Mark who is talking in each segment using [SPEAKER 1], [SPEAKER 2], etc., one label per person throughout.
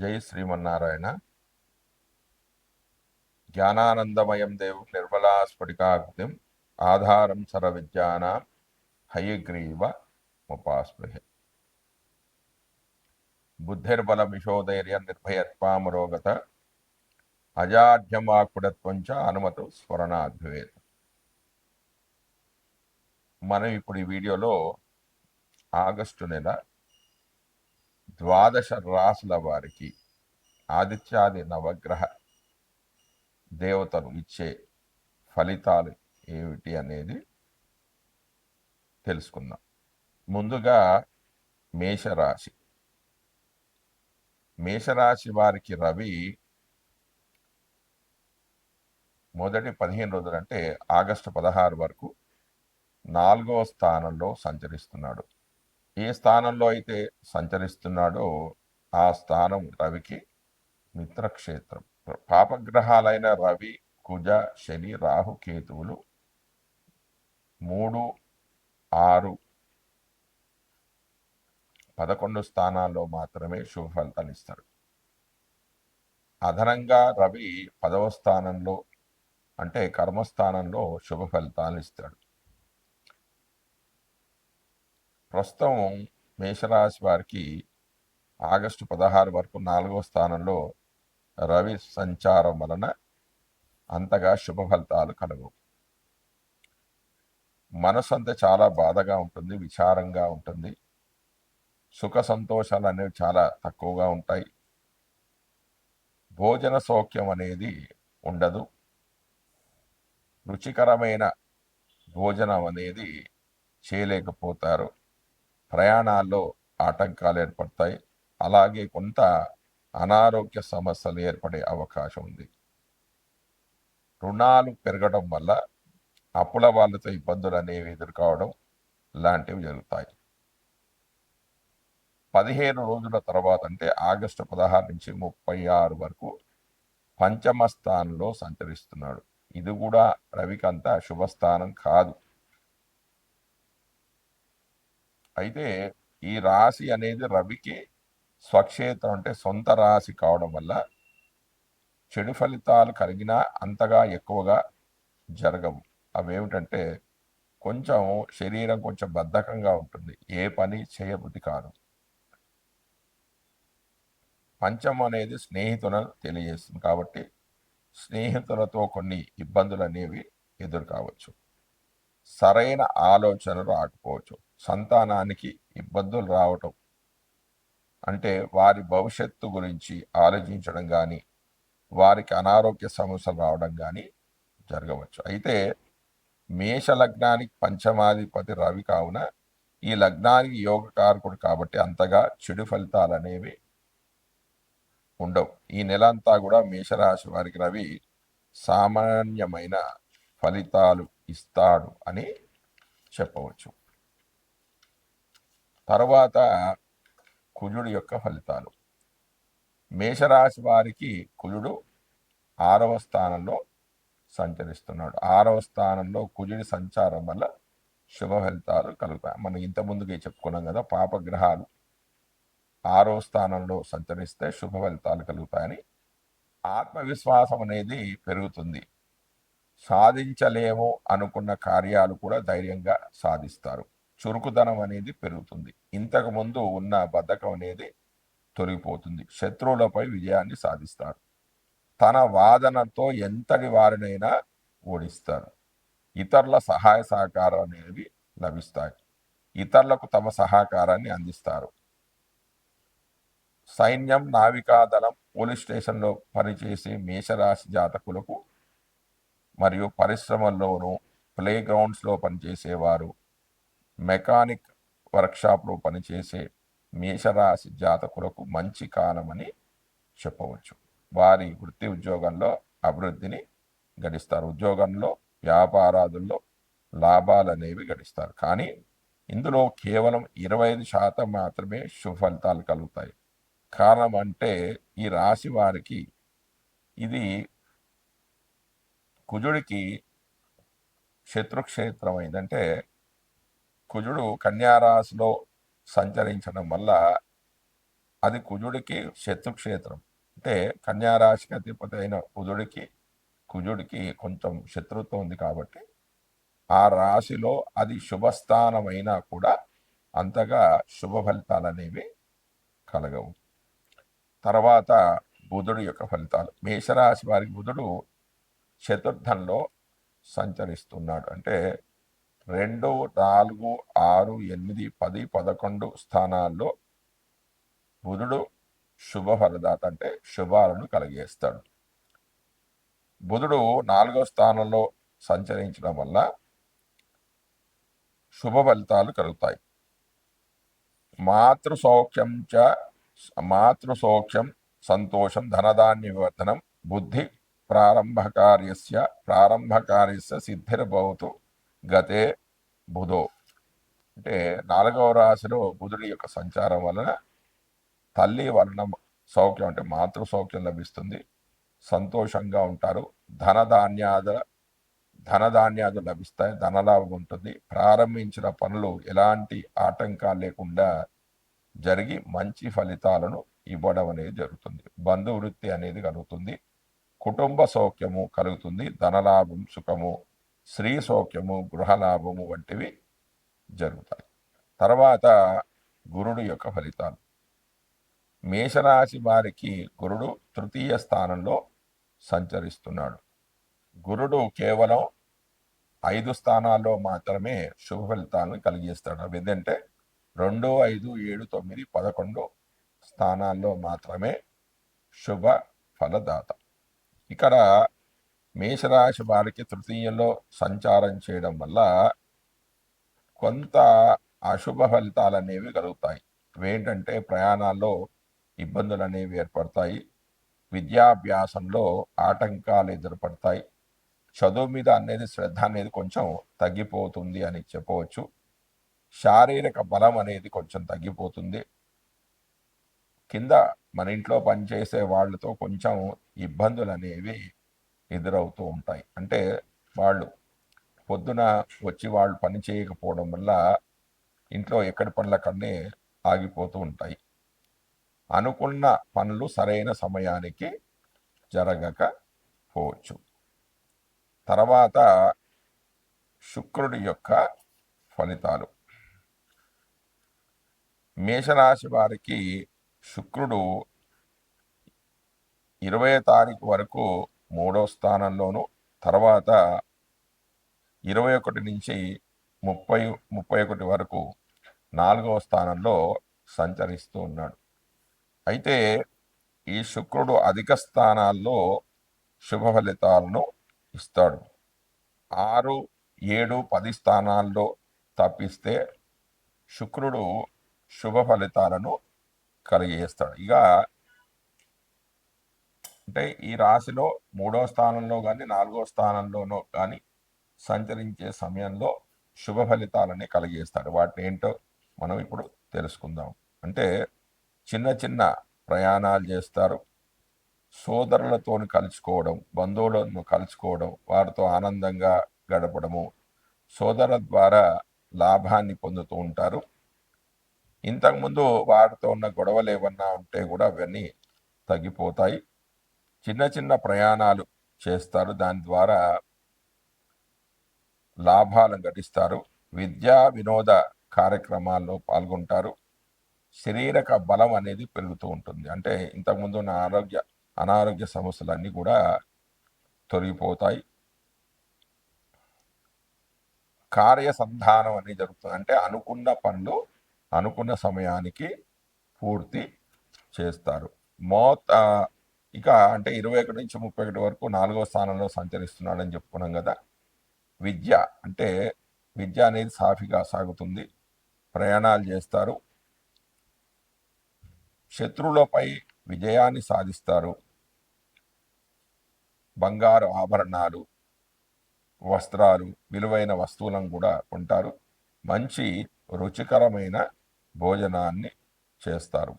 [SPEAKER 1] జై శ్రీమన్నారాయణ. జ్ఞానానందమయం దేవు నిర్మలా స్ఫటికాకృతిం ఆధారం సర విద్యానాం హయగ్రీవ ముపాస్పృహే. బుద్ధిర్బలమిషోధైర్య నిర్భయత్వామరోగత అజాఢ్యమాకుడత్వం చ అనుమతు స్మరణాద్భవేత్ మనం ఇప్పుడు ఈ వీడియోలో ఆగస్టు నెల ద్వాదశ రాసుల వారికి ఆదిత్యాది నవగ్రహ దేవతలు ఇచ్చే ఫలితాలు ఏమిటి అనేది తెలుసుకుందాం. ముందుగా మేషరాశి. మేషరాశి వారికి రవి మొదటి పదిహేను రోజులు అంటే ఆగస్టు పదహారు వరకు నాలుగవ స్థానంలో సంచరిస్తున్నాడు. ఏ స్థానంలో అయితే సంచరిస్తున్నాడో ఆ స్థానం రవికి మిత్రక్షేత్రం. పాపగ్రహాలైన రవి కుజ శని రాహు కేతువులు మూడు ఆరు పదకొండు స్థానాల్లో మాత్రమే శుభ ఫలితాలు ఇస్తాడు. అదనంగా రవి పదవ స్థానంలో అంటే కర్మస్థానంలో శుభ ఫలితాలు ఇస్తాడు. ప్రస్తుతం మేషరాశి వారికి ఆగస్టు పదహారు వరకు నాలుగవ స్థానంలో రవి సంచారం వలన అంతగా శుభ ఫలితాలు కలవు. మనసు అంతా చాలా బాధగా ఉంటుంది విచారంగా ఉంటుంది. సుఖ సంతోషాలు అనేవి చాలా తక్కువగా ఉంటాయి. భోజన సౌఖ్యం అనేది ఉండదు. రుచికరమైన భోజనం అనేది చేయలేకపోతారు. ప్రయాణాల్లో ఆటంకాలు ఏర్పడతాయి. అలాగే కొంత అనారోగ్య సమస్యలు ఏర్పడే అవకాశం ఉంది. రుణాలు పెరగడం వల్ల అప్పుల వాళ్ళతో ఇబ్బందులు అనేవి ఎదుర్కోవడం లాంటివి జరుగుతాయి. పదిహేను రోజుల తర్వాత అంటే ఆగస్టు పదహారు నుంచి ముప్పై ఆరు వరకు పంచమ స్థానంలో సంచరిస్తున్నాడు. ఇది కూడా రవికంత శుభస్థానం కాదు. అయితే ఈ రాశి అనేది రవికి స్వక్షేత్రం అంటే సొంత రాశి కావడం వల్ల చెడు ఫలితాలు కలిగినా అంతగా ఎక్కువగా జరగవు. అవేమిటంటే కొంచెం శరీరం కొంచెం బద్ధకంగా ఉంటుంది. ఏ పని చేయబుద్ధి కాదు. పంచం అనేది స్నేహితులను తెలియజేస్తుంది. కాబట్టి స్నేహితులతో కొన్ని ఇబ్బందులు అనేవి ఎదురు కావచ్చు సరైన ఆలోచనలు రాకపోవచ్చు. సంతానానికి ఇబ్బందులు రావటం. అంటే వారి భవిష్యత్తు గురించి ఆలోచించడం కానీ వారికి అనారోగ్య సమస్యలు రావడం కానీ జరగవచ్చు. అయితే మేష లగ్నానికి పంచమాధిపతి రవి కావున ఈ లగ్నానికి యోగకారకుడు కాబట్టి అంతగా చెడు ఫలితాలు అనేవి ఉండవు. ఈ నెల అంతా కూడా మేషరాశి వారికి రవి సామాన్యమైన ఫలితాలు ఇస్తాడు అని చెప్పవచ్చు. తర్వాత కుజుడు యొక్క ఫలితాలు. మేషరాశి వారికి కుజుడు ఆరవ స్థానంలో సంచరిస్తున్నాడు. ఆరవ స్థానంలో కుజుడి సంచారం వల్ల శుభ ఫలితాలు కలుగుతాయి. మనం ఇంత ముందుకే చెప్పుకున్నాం కదా పాపగ్రహాలు ఆరో స్థానంలో సంచరిస్తే శుభ ఫలితాలు కలుగుతాయని ఆత్మవిశ్వాసం అనేది పెరుగుతుంది. సాధించలేము అనుకున్న కార్యాలు కూడా ధైర్యంగా సాధిస్తారు. చురుకుదనం అనేది పెరుగుతుంది. ఇంతకు ముందు ఉన్న బద్ధకం అనేది తొలగిపోతుంది. శత్రువులపై విజయాన్ని సాధిస్తారు. తన వాదనతో ఎంతటి వారినైనా ఓడిస్తారు. ఇతరుల సహాయ సహకారం అనేవి లభిస్తాయి. ఇతరులకు తమ సహకారాన్ని అందిస్తారు. సైన్యం నావికాదళం పోలీస్ స్టేషన్లో పనిచేసే మేషరాశి జాతకులకు మరియు పరిశ్రమల్లోనూ ప్లే గ్రౌండ్స్లో పనిచేసేవారు మెకానిక్ వర్క్షాప్లో పనిచేసే మేషరాశి జాతకులకు మంచి కాలమని చెప్పవచ్చు. వారి వృత్తి ఉద్యోగంలో అభివృద్ధిని గడిస్తారు. ఉద్యోగంలో వ్యాపారాదుల్లో లాభాలు అనేవి గడిస్తారు. కానీ ఇందులో కేవలం ఇరవై ఐదు శాతం మాత్రమే సుఫలితాలు కలుగుతాయి. కారణం అంటే ఈ రాశి వారికి ఇది కుజుడికి శత్రుక్షేత్రం అయిందంటే కుజుడు కన్యారాశిలో సంచరించడం వల్ల అది కుజుడికి శత్రుక్షేత్రం. అంటే కన్యారాశికి అధిపతి అయిన కుజుడికి కుజుడికి కొంచెం శత్రుత్వం ఉంది కాబట్టి ఆ రాశిలో అది శుభస్థానమైనా కూడా అంతగా శుభ ఫలితాలు అనేవి కలగవు. తర్వాత బుధుడు యొక్క ఫలితాలు. మేషరాశి వారికి బుధుడు చతుర్థంలో సంచరిస్తున్నాడు. అంటే రెండు నాలుగు ఆరు ఎనిమిది పది పదకొండు స్థానాల్లో బుధుడు శుభ ఫలదాత అంటే శుభాలను కలిగేస్తాడు. బుధుడు నాలుగో స్థానంలో సంచరించడం వల్ల శుభ ఫలితాలు కలుగుతాయి. మాతృ సౌఖ్యం చ మాతృ సౌఖ్యం సంతోషం ధనధాన్య వివర్ధనం బుద్ధి ప్రారంభకార్యస్య ప్రారంభకార్యస్య సిద్ధిర్భవతు గతే బుధో. అంటే నాలుగవ రాశిలో బుధుడి యొక్క సంచారం వలన తల్లి వలన సౌఖ్యం అంటే మాతృ సౌఖ్యం లభిస్తుంది. సంతోషంగా ఉంటారు. ధనధాన్యాద ధనధాన్యాలు లభిస్తాయి. ధనలాభం ఉంటుంది. ప్రారంభించిన పనులు ఎలాంటి ఆటంకాలు లేకుండా జరిగి మంచి ఫలితాలను ఇవ్వడం అనేది జరుగుతుంది. బంధువృత్తి అనేది కలుగుతుంది. కుటుంబ సౌఖ్యము కలుగుతుంది. ధనలాభం సుఖము స్త్రీ సౌఖ్యము గృహలాభము వంటివి జరుగుతాయి. తర్వాత గురుడు యొక్క ఫలితాలు. మేషరాశి వారికి గురుడు తృతీయ స్థానంలో సంచరిస్తున్నాడు. గురుడు కేవలం ఐదు స్థానాల్లో మాత్రమే శుభ ఫలితాలను కలిగిస్తాడు. అవి ఏంటంటే రెండు ఐదు ఏడు తొమ్మిది పదకొండు స్థానాల్లో మాత్రమే శుభ ఫలదాత. ఇక్కడ మేషరాశి వారికి తృతీయంలో సంచారం చేయడం వల్ల కొంత అశుభ ఫలితాలు అనేవి కలుగుతాయి. ఏంటంటే ప్రయాణాల్లో ఇబ్బందులు అనేవి ఏర్పడతాయి. విద్యాభ్యాసంలో ఆటంకాలు ఎదురుపడతాయి. చదువు మీద అనేది శ్రద్ధ అనేది కొంచెం తగ్గిపోతుంది అని చెప్పవచ్చు. శారీరక బలం అనేది కొంచెం తగ్గిపోతుంది. కింద మన ఇంట్లో పనిచేసే వాళ్ళతో కొంచెం ఇబ్బందులు అనేవి ఎదురవుతూ ఉంటాయి. అంటే వాళ్ళు పొద్దున వచ్చి వాళ్ళు పని చేయకపోవడం వల్ల ఇంట్లో ఎక్కడి పనులకన్నే ఆగిపోతూ ఉంటాయి. అనుకున్న పనులు సరైన సమయానికి జరగకపోవచ్చు. తర్వాత శుక్రుడి యొక్క ఫలితాలు. మేషరాశి వారికి శుక్రుడు ఇరవై తారీఖు వరకు మూడో స్థానంలోను తర్వాత ఇరవై ఒకటి నుంచి ముప్పై ముప్పై ఒకటి వరకు నాలుగవ స్థానంలో సంచరిస్తూ ఉన్నాడు. అయితే ఈ శుక్రుడు అధిక స్థానాల్లో శుభ ఫలితాలను ఇస్తాడు. ఆరు ఏడు పది స్థానాల్లో తప్పిస్తే శుక్రుడు శుభ ఫలితాలను కలిగేస్తాడు. ఇక అంటే ఈ రాశిలో మూడో స్థానంలో కానీ నాలుగో స్థానంలోనో కానీ సంచరించే సమయంలో శుభ ఫలితాలని కలిగేస్తాడు. వాటిని ఏంటో మనం ఇప్పుడు తెలుసుకుందాం. అంటే చిన్న చిన్న ప్రయాణాలు చేస్తారు. సోదరులతో కలుసుకోవడం బంధువులను కలుసుకోవడం వారితో ఆనందంగా గడపడము సోదరుల ద్వారా లాభాన్ని పొందుతూ ఉంటారు. ఇంతకుముందు వారితో ఉన్న గొడవలు ఏమన్నా ఉంటే కూడా అవన్నీ తగ్గిపోతాయి. చిన్న చిన్న ప్రయాణాలు చేస్తారు. దాని ద్వారా లాభాలను గటిస్తారు విద్యా వినోద కార్యక్రమాల్లో పాల్గొంటారు. శరీరక బలం అనేది పెరుగుతూ ఉంటుంది. అంటే ఇంతకుముందు ఉన్న ఆరోగ్య అనారోగ్య సమస్యలన్నీ కూడా తొలగిపోతాయి. కార్యసంధానం అనేది జరుగుతుంది. అంటే అనుకున్న పనులు అనుకున్న సమయానికి పూర్తి చేస్తారు. మోత ఇక అంటే ఇరవై ఒకటి నుంచి ముప్పై ఒకటి వరకు నాలుగో స్థానంలో సంచరిస్తున్నాడని చెప్పుకున్నాం కదా. విద్య అంటే విద్య అనేది సాఫీగా సాగుతుంది. ప్రయాణాలు చేస్తారు. శత్రువులపై విజయాన్ని సాధిస్తారు. బంగారు ఆభరణాలు వస్త్రాలు విలువైన వస్తువులను కూడా కొంటారు. మంచి రుచికరమైన భోజనాన్ని చేస్తారు.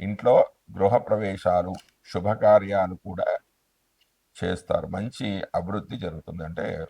[SPEAKER 1] ఇంట్లో గృహప్రవేశాలు శుభకార్యాలు కూడా చేస్తారు. మంచి అభివృద్ధి జరుగుతుంది. అంటే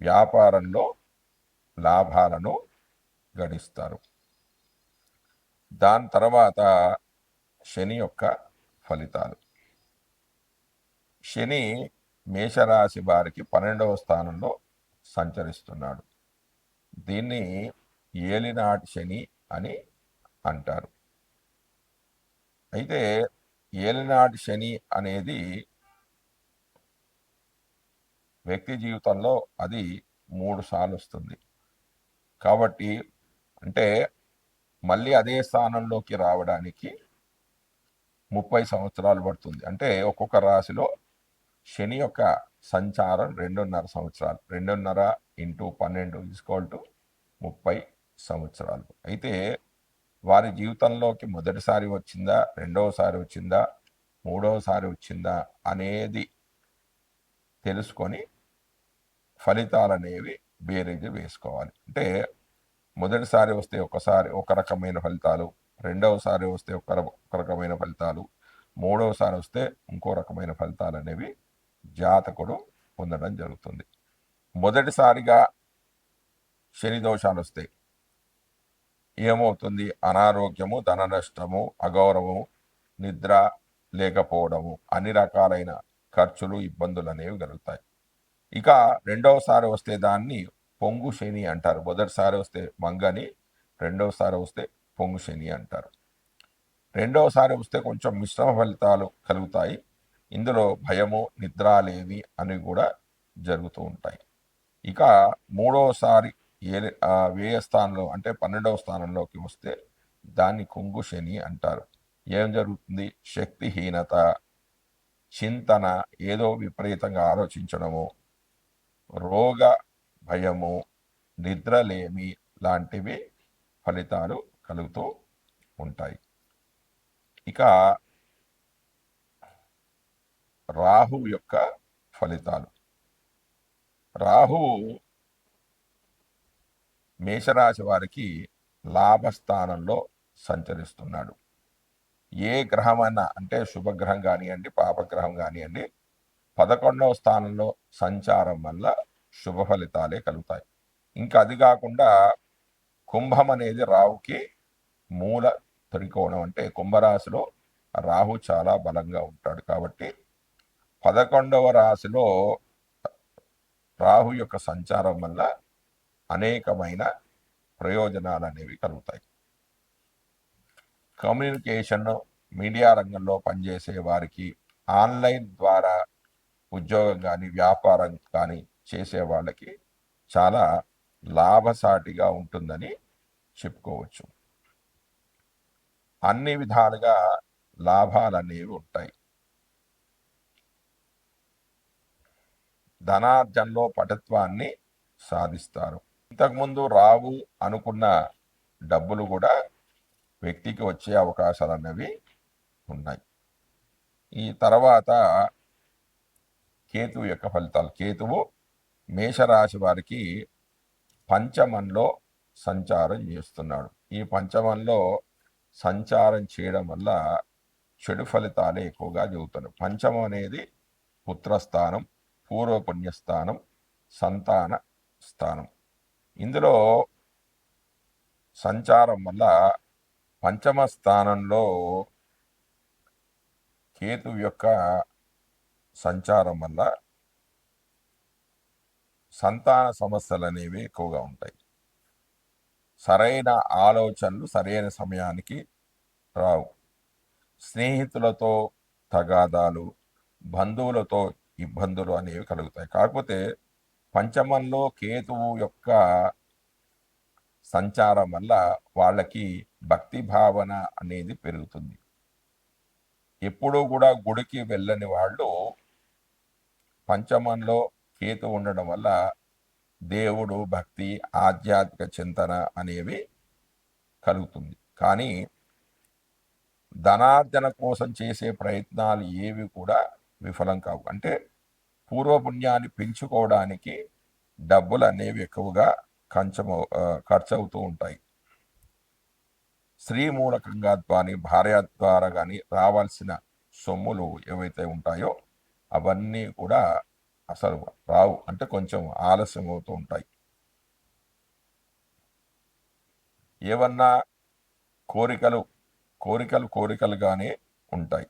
[SPEAKER 1] వ్యాపారంలో లాభాలను గడిస్తారు. దాని తర్వాత శని యొక్క ఫలితాలు. శని మేషరాశి వారికి పన్నెండవ స్థానంలో సంచరిస్తున్నాడు. దీన్ని ఏలినాటి శని అని అంటారు. అయితే ఏలినాటి శని అనేది వ్యక్తి జీవితంలో అది మూడు సార్లు వస్తుంది. కాబట్టి అంటే మళ్ళీ అదే స్థానంలోకి రావడానికి ముప్పై సంవత్సరాలు పడుతుంది. అంటే ఒక్కొక్క రాశిలో శని యొక్క సంచారం రెండున్నర సంవత్సరాలు. రెండున్నర ఇంటూ పన్నెండు ఈక్వల్ టు ముప్పై సంవత్సరాలు. అయితే వారి జీవితంలోకి మొదటిసారి వచ్చిందా? రెండవసారి వచ్చిందా? మూడవసారి వచ్చిందా? అనేది తెలుసుకొని ఫలితాలు అనేవి బేరేజ్ వేసుకోవాలి. అంటే మొదటిసారి వస్తే ఒకసారి ఒక రకమైన ఫలితాలు రెండవసారి వస్తే ఒక ఒక రకమైన ఫలితాలు మూడవసారి వస్తే ఇంకో రకమైన ఫలితాలు అనేవి జాతకుడు పొందడం జరుగుతుంది. మొదటిసారిగా శని దోషాలు వస్తాయి ఏమవుతుంది? అనారోగ్యము ధన నష్టము అగౌరవము నిద్ర లేకపోవడము అన్ని రకాలైన ఖర్చులు ఇబ్బందులు అనేవి కలుగుతాయి. ఇక రెండవసారి వస్తే దాన్ని పొంగు శని అంటారు. మొదటిసారి వస్తే మంగని రెండవసారి వస్తే పొంగు శని అంటారు. రెండవసారి వస్తే కొంచెం మిశ్రమ ఫలితాలు కలుగుతాయి. ఇందులో భయము నిద్రాలేమి అని కూడా జరుగుతూ ఉంటాయి. ఇక మూడవసారి ఏ వ్యయ స్థానంలో అంటే పన్నెండవ స్థానంలోకి వస్తే దాన్ని కుంగు శని అంటారు. ఏం జరుగుతుంది? శక్తిహీనత చింతన ఏదో విపరీతంగా ఆలోచించడము రోగ భయము నిద్రలేమి లాంటివి ఫలితాలు కలుగుతూ ఉంటాయి. ఇక రాహు యొక్క ఫలితాలు. రాహు మేషరాశి వారికి లాభస్థానంలో సంచరిస్తున్నాడు. ఏ గ్రహమైనా అంటే శుభగ్రహం కానివ్వండి పాపగ్రహం కానివ్వండి పదకొండవ స్థానంలో సంచారం వల్ల శుభ ఫలితాలే కలుగుతాయి. ఇంకా అది కాకుండా కుంభం అనేది రావుకి మూల త్రికోణం అంటే కుంభరాశిలో రాహు చాలా బలంగా ఉంటాడు కాబట్టి పదకొండవ రాశిలో రాహు యొక్క సంచారం వల్ల అనేకమైన ప్రయోజనాలు అనేవి కలుగుతాయి. కమ్యూనికేషన్ మీడియా రంగంలో పనిచేసే వారికి ఆన్లైన్ ద్వారా ఉద్యోగం కానీ వ్యాపారం కానీ చేసే వాళ్ళకి చాలా లాభసాటిగా ఉంటుందని చెప్పుకోవచ్చు. అన్ని విధాలుగా లాభాలు అనేవి ఉంటాయి. ధనార్జనలో పటత్వాన్ని సాధిస్తారు. ఇంతకుముందు రావు అనుకున్న డబ్బులు కూడా వ్యక్తికి వచ్చే అవకాశాలు అనేవి ఉన్నాయి. ఈ తర్వాత కేతువు యొక్క ఫలితాలు. కేతువు మేషరాశి వారికి పంచమంలో సంచారం చేస్తున్నాడు. ఈ పంచమంలో సంచారం చేయడం వల్ల చెడు ఫలితాలే ఎక్కువగా జరుగుతున్నాయి. పంచమం అనేది పుత్రస్థానం పూర్వపుణ్యస్థానం సంతాన స్థానం. ఇందులో సంచారం వల్ల పంచమ స్థానంలో కేతు యొక్క సంచారం వల్ల సంతాన సమస్యలు అనేవి ఎక్కువగా ఉంటాయి. సరైన ఆలోచనలు సరైన సమయానికి రావు. స్నేహితులతో తగాదాలు బంధువులతో ఇబ్బందులు అనేవి కలుగుతాయి. కాకపోతే పంచమంలో కేతువు యొక్క సంచారం వల్ల వాళ్ళకి భక్తి భావన అనేది పెరుగుతుంది. ఎప్పుడూ కూడా గుడికి వెళ్ళని వాళ్ళు పంచమంలో కేతు ఉండడం వల్ల దేవుడు భక్తి ఆధ్యాత్మిక చింతన అనేవి కలుగుతుంది. కానీ ధనార్జన కోసం చేసే ప్రయత్నాలు ఏవి కూడా విఫలం కావు. అంటే పూర్వపుణ్యాన్ని పెంచుకోవడానికి డబ్బులు అనేవి ఎక్కువగా కంచము ఖర్చు అవుతూ ఉంటాయి. స్త్రీ మూలకంగా కానీ భార్య ద్వారా కానీ రావాల్సిన సొమ్ములు ఏవైతే ఉంటాయో అవన్నీ కూడా అసలు రావు. అంటే కొంచెం ఆలస్యం అవుతూ ఉంటాయి. ఏమన్నా కోరికలు కోరికలు కోరికలుగానే ఉంటాయి.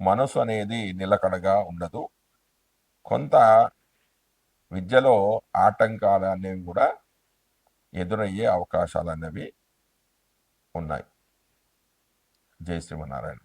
[SPEAKER 1] మనసు అనేది నిలకడగా ఉండదు. కొంత విద్యలో ఆటంకాలు అనేవి కూడా ఎదురయ్యే అవకాశాలు అనేవి ఉన్నాయి. జై శ్రీమన్నారాయణ.